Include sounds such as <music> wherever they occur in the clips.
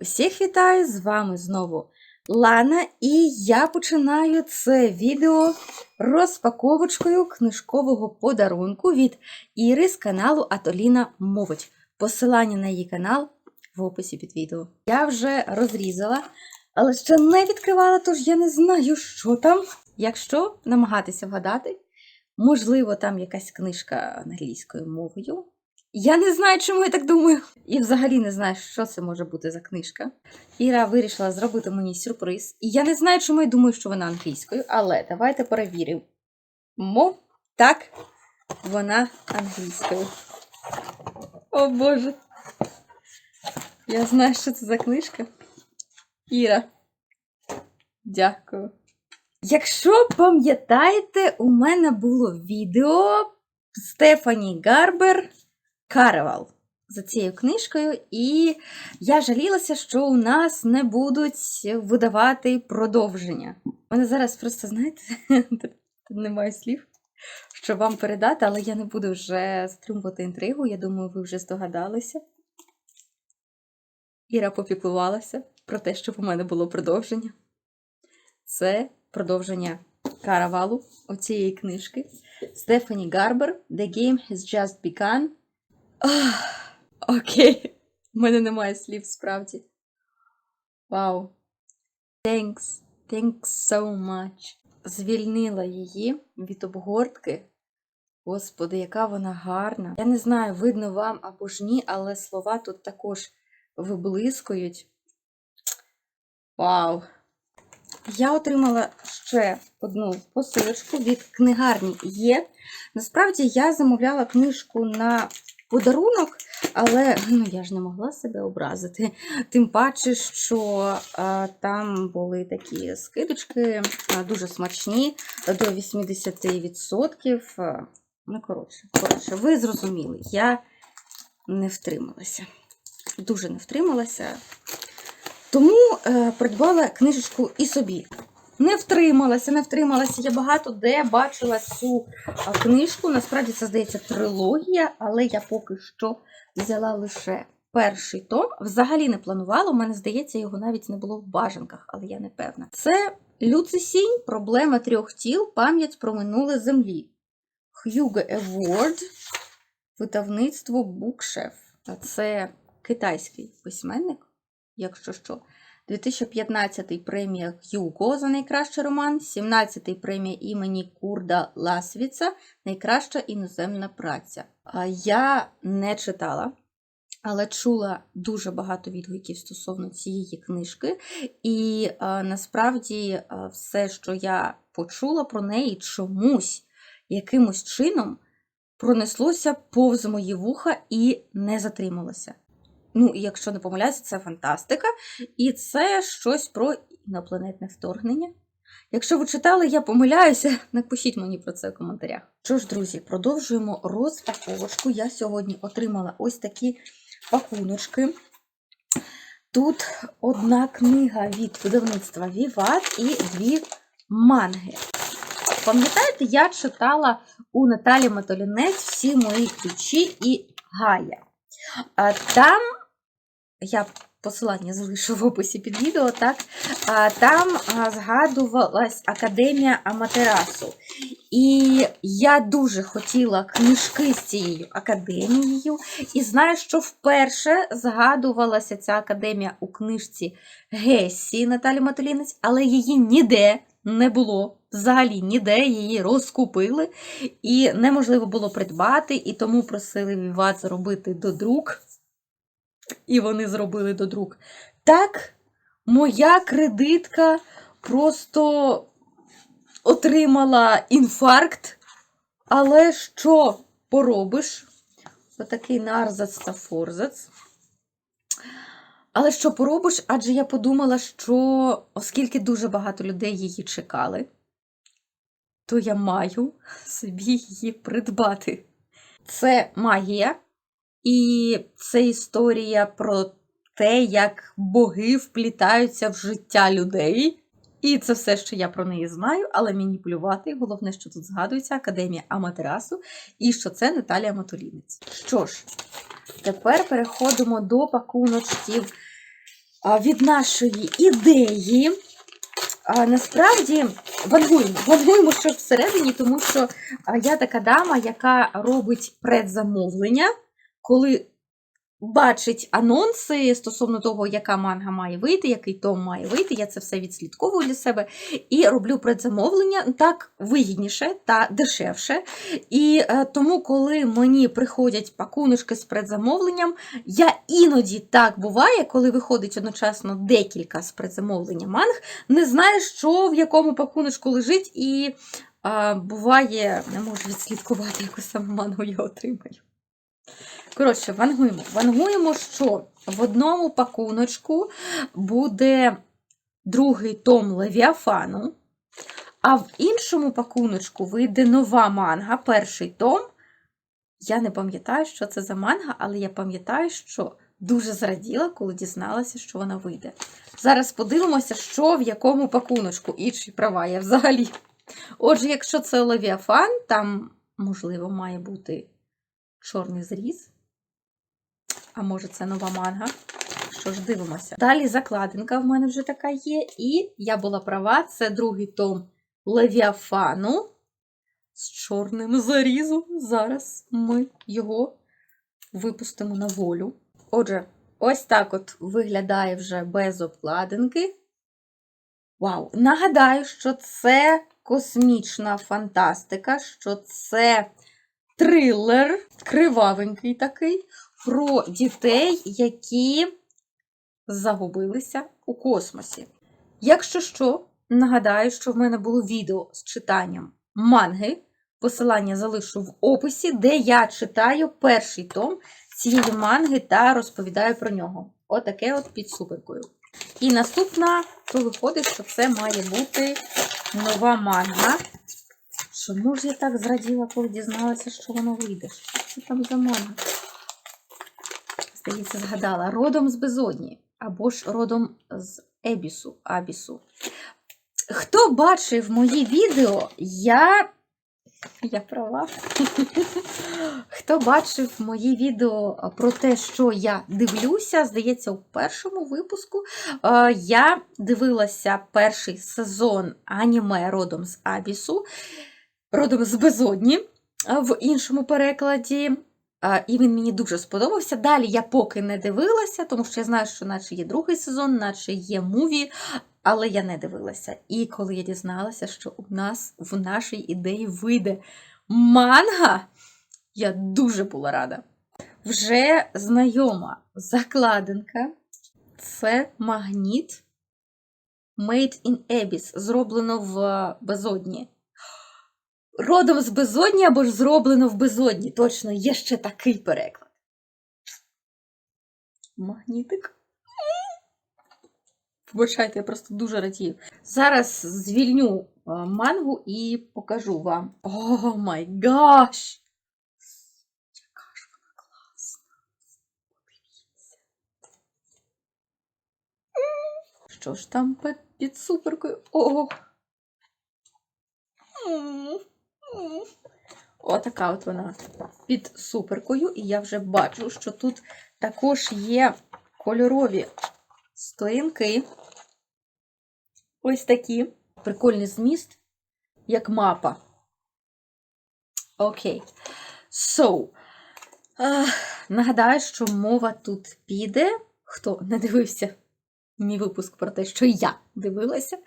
Усіх вітаю! З вами знову Лана, і я починаю це відео розпаковочкою книжкового подарунку від Іри з каналу Атоліна Мовить. Посилання на її канал в описі під відео. Я вже розрізала, але ще не відкривала, тож я не знаю, що там. Якщо намагатися вгадати, можливо, там якась книжка англійською мовою. Я не знаю, чому я так думаю. І взагалі не знаю, що це може бути за книжка. Іра вирішила зробити мені сюрприз. І я не знаю, чому я думаю, що вона англійською, але давайте перевіримо. Мо, так, вона англійською. О Боже. Я знаю, що це за книжка. Іра. Дякую. Якщо пам'ятаєте, у мене було відео Стефані Гарбер Каревал за цією книжкою, і я жалілася, що у нас не будуть видавати продовження. У мене зараз просто, знаєте, <laughs> немає слів, щоб вам передати, але я не буду вже стримувати інтригу. Я думаю, ви вже здогадалися. Іра попіклувалася про те, щоб у мене було продовження. Це продовження каравалу оцієї книжки. Стефані Гарбер The Game Has Just Begun. Ах, Окей. У мене немає слів справді. Вау. Thanks. Thanks so much. Звільнила її від обгортки. Господи, яка вона гарна. Я не знаю, видно вам або ж ні, але слова тут також виблискують. Вау! Я отримала ще одну посилочку від книгарні Є. Насправді я замовляла книжку на подарунок, але ну, я ж не могла себе образити. Тим паче, що а, там були такі скидочки, а, дуже смачні, до 80%. Ну, коротше, коротше, ви зрозуміли, я не втрималася. Дуже не втрималася. Тому е, придбала книжечку і собі. Не втрималася, не втрималася. Я багато де бачила цю книжку. Насправді це здається трилогія, але я поки що взяла лише перший том. Взагалі не планувала. У мене здається, його навіть не було в бажанках, але я не певна. Це Люцисінь, проблема трьох тіл, пам'ять про минуле землі. Х'юго Еворд, видавництво Букшеф. Це китайський письменник, якщо що. 2015 премія Х'юго за найкращий роман, 17-й премія імені Курда Ласвіца Найкраща іноземна праця. Я не читала, але чула дуже багато відгуків стосовно цієї книжки. І насправді все, що я почула про неї, чомусь якимось чином пронеслося повз мої вуха і не затрималося. Ну, якщо не помиляюся, це фантастика, і це щось про інопланетне вторгнення. Якщо ви читали, я помиляюся, <laughs> напишіть мені про це в коментарях. Що ж, друзі, продовжуємо розпаковочку. Я сьогодні отримала ось такі пакуночки. Тут одна книга від видавництва Віват і дві манги. Пам'ятаєте, я читала у Наталі Матолінець всі мої ключі і Гая. Там я посилання залишу в описі під відео, так? Там згадувалась Академія Аматерасу. І я дуже хотіла книжки з цією академією. І знаю, що вперше згадувалася ця академія у книжці Гесі Наталі Матолінець, але її ніде не було. Взагалі ніде її розкупили, і неможливо було придбати, і тому просили Віват зробити додрук. І вони зробили додрук. Так, моя кредитка просто отримала інфаркт. Але що поробиш? Отакий нарзац та форзац. Але що поробиш? Адже я подумала, що оскільки дуже багато людей її чекали, то я маю собі її придбати. Це магія, і це історія про те, як боги вплітаються в життя людей. І це все, що я про неї знаю, але мені плювати. Головне, що тут згадується Академія Аматерасу і що це Наталія Матолінець. Що ж, тепер переходимо до пакуночків. від нашої ідеї. А, насправді вангуємо. Вангуємо, що всередині, тому що я така дама, яка робить предзамовлення, коли бачить анонси стосовно того, яка манга має вийти, який том має вийти. Я це все відслідковую для себе і роблю предзамовлення так вигідніше та дешевше. І е, тому, коли мені приходять пакуночки з предзамовленням, я іноді так буває, коли виходить одночасно декілька з предзамовлення манг, не знаю, що в якому пакуночку лежить, і е, буває, не можу відслідкувати, яку саме мангу я отримаю. Коротше, вангуємо. Вангуємо, що в одному пакуночку буде другий том Левіафану, а в іншому пакуночку вийде нова манга, перший том. Я не пам'ятаю, що це за манга, але я пам'ятаю, що дуже зраділа, коли дізналася, що вона вийде. Зараз подивимося, що в якому пакуночку і чи права я взагалі. Отже, якщо це Левіафан, там, можливо, має бути чорний зріз. А може, це нова манга. Що ж, дивимося. Далі закладинка в мене вже така є. І я була права, це другий том Левіафану з чорним зарізом. Зараз ми його випустимо на волю. Отже, ось так от виглядає вже без обкладинки. Вау! Нагадаю, що це космічна фантастика, що це трилер, кривавенький такий, про дітей, які загубилися у космосі. Якщо що, нагадаю, що в мене було відео з читанням манги. Посилання залишу в описі, де я читаю перший том цієї манги та розповідаю про нього. Отаке от під суперкою. І наступна, то виходить, що це має бути нова манга. Чому ж я так зраділа, коли дізналася, що воно вийде? Що це там за манга? Здається, згадала. Родом з безодні. Або ж родом з Ебісу, Абісу. Хто бачив мої відео, я. Я права. <laughs> Хто бачив мої відео про те, що я дивлюся, здається, у першому випуску я дивилася перший сезон аніме родом з Абісу, родом з безодні в іншому перекладі. І він мені дуже сподобався. Далі я поки не дивилася, тому що я знаю, що наче є другий сезон, наче є муві, але я не дивилася. І коли я дізналася, що у нас в нашій ідеї вийде манга, я дуже була рада. Вже знайома закладинка це магніт Made in Abyss, зроблено в безодні. Родом з безодні або ж зроблено в безодні. Точно, є ще такий переклад. Магнітик. Вибачайте, я просто дуже радію. Зараз звільню е, мангу і покажу вам. О май гаш! Яка ж вона класна! Подивіться. Що ж там під, суперкою? О! Отака от вона під суперкою, і я вже бачу, що тут також є кольорові сторінки. Ось такі. Прикольний зміст, як мапа. Окей. So, е, нагадаю, що мова тут піде. Хто не дивився мій випуск про те, що я дивилася.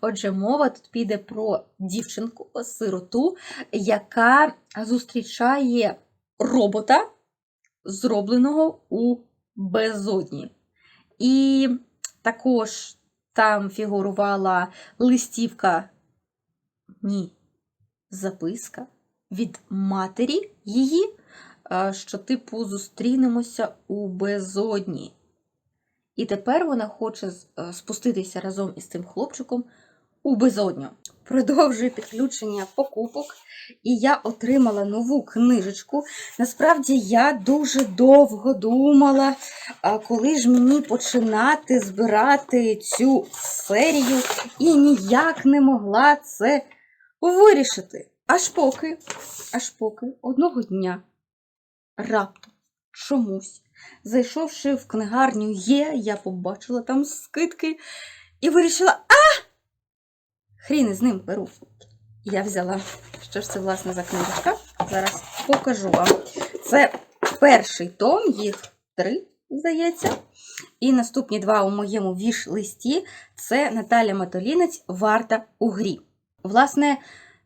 Отже, мова тут піде про дівчинку, сироту, яка зустрічає робота, зробленого у безодні. І також там фігурувала листівка, ні, записка від матері її, е, що, типу, зустрінемося у безодні. І тепер вона хоче е, спуститися разом із цим хлопчиком у безодню. Продовжую підключення покупок, і я отримала нову книжечку. Насправді я дуже довго думала, коли ж мені починати збирати цю серію, і ніяк не могла це вирішити. Аж поки, аж поки одного дня раптом чомусь, зайшовши в книгарню Є, я побачила там скидки і вирішила: а! Хрін з ним беру. Я взяла. Що ж це, власне, за книжечка? Зараз покажу вам. Це перший том, їх три, здається. І наступні два у моєму віш-листі це Наталя Матолінець Варта у грі. Власне,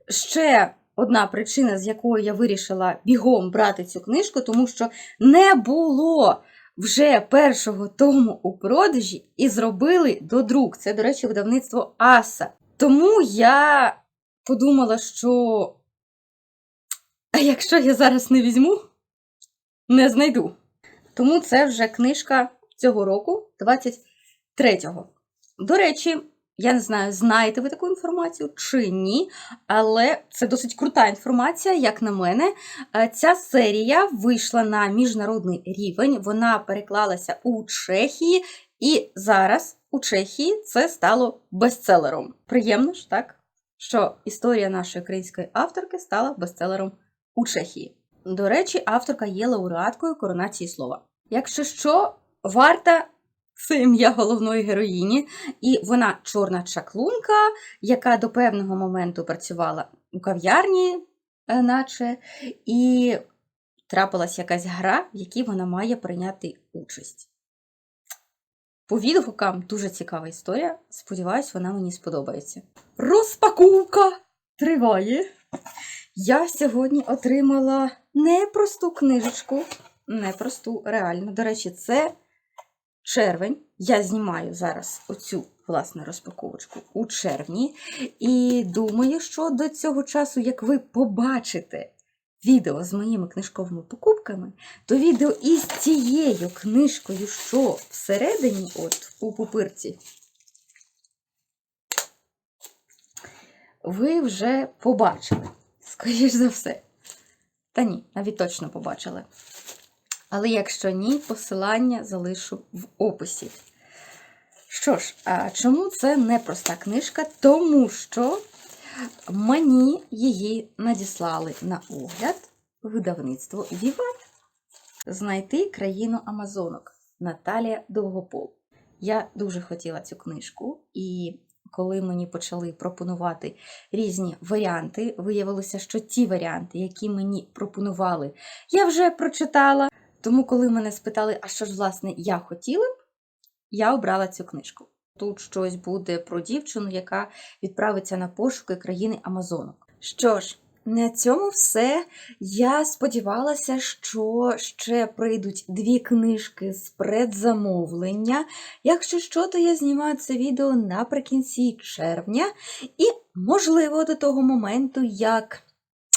ще одна причина, з якої я вирішила бігом брати цю книжку, тому що не було вже першого тому у продажі і зробили додрук. Це, до речі, видавництво Аса. Тому я подумала, що якщо я зараз не візьму, не знайду. Тому це вже книжка цього року, 23-го. До речі, я не знаю, знаєте ви таку інформацію чи ні, але це досить крута інформація, як на мене. Е, Ця серія вийшла на міжнародний рівень, вона переклалася у Чехії, і зараз у Чехії це стало бестселером. Приємно ж, так? Що історія нашої української авторки стала бестселером у Чехії. До речі, авторка є лауреаткою коронації слова. Якщо що, варта це ім'я головної героїні, і вона чорна чаклунка, яка до певного моменту працювала у кав'ярні, е, наче, і трапилась якась гра, в якій вона має прийняти участь. По відгукам дуже цікава історія. Сподіваюсь, вона мені сподобається. Розпаковка триває. Я сьогодні отримала непросту книжечку. Непросту, реально. До речі, це червень. Я знімаю зараз оцю власне розпаковочку у червні. І думаю, що до цього часу, як ви побачите відео з моїми книжковими покупками, то відео із цією книжкою, що всередині, от у пупирці, ви вже побачили. Скоріш за все. Та ні, навіть точно побачили. Але якщо ні, посилання залишу в описі. Що ж, а чому це непроста книжка? Тому що мені її надіслали на огляд видавництво Віват. Знайти країну Амазонок Наталія Довгопол. Я дуже хотіла цю книжку, і коли мені почали пропонувати різні варіанти, виявилося, що ті варіанти, які мені пропонували, я вже прочитала. Тому, коли мене спитали, а що ж, власне, я хотіла я обрала цю книжку. Тут щось буде про дівчину, яка відправиться на пошуки країни Амазонок. Що ж, на цьому все. Я сподівалася, що ще прийдуть дві книжки з предзамовлення. Якщо що, то я знімаю це відео наприкінці червня, і, можливо, до того моменту, як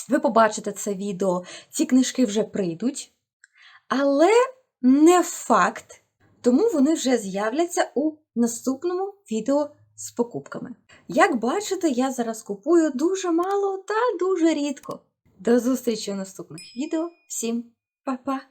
ви побачите це відео, ці книжки вже прийдуть. Але не факт, тому вони вже з'являться у наступному відео з покупками. Як бачите, я зараз купую дуже мало та дуже рідко. До зустрічі у наступних відео. Всім па-па!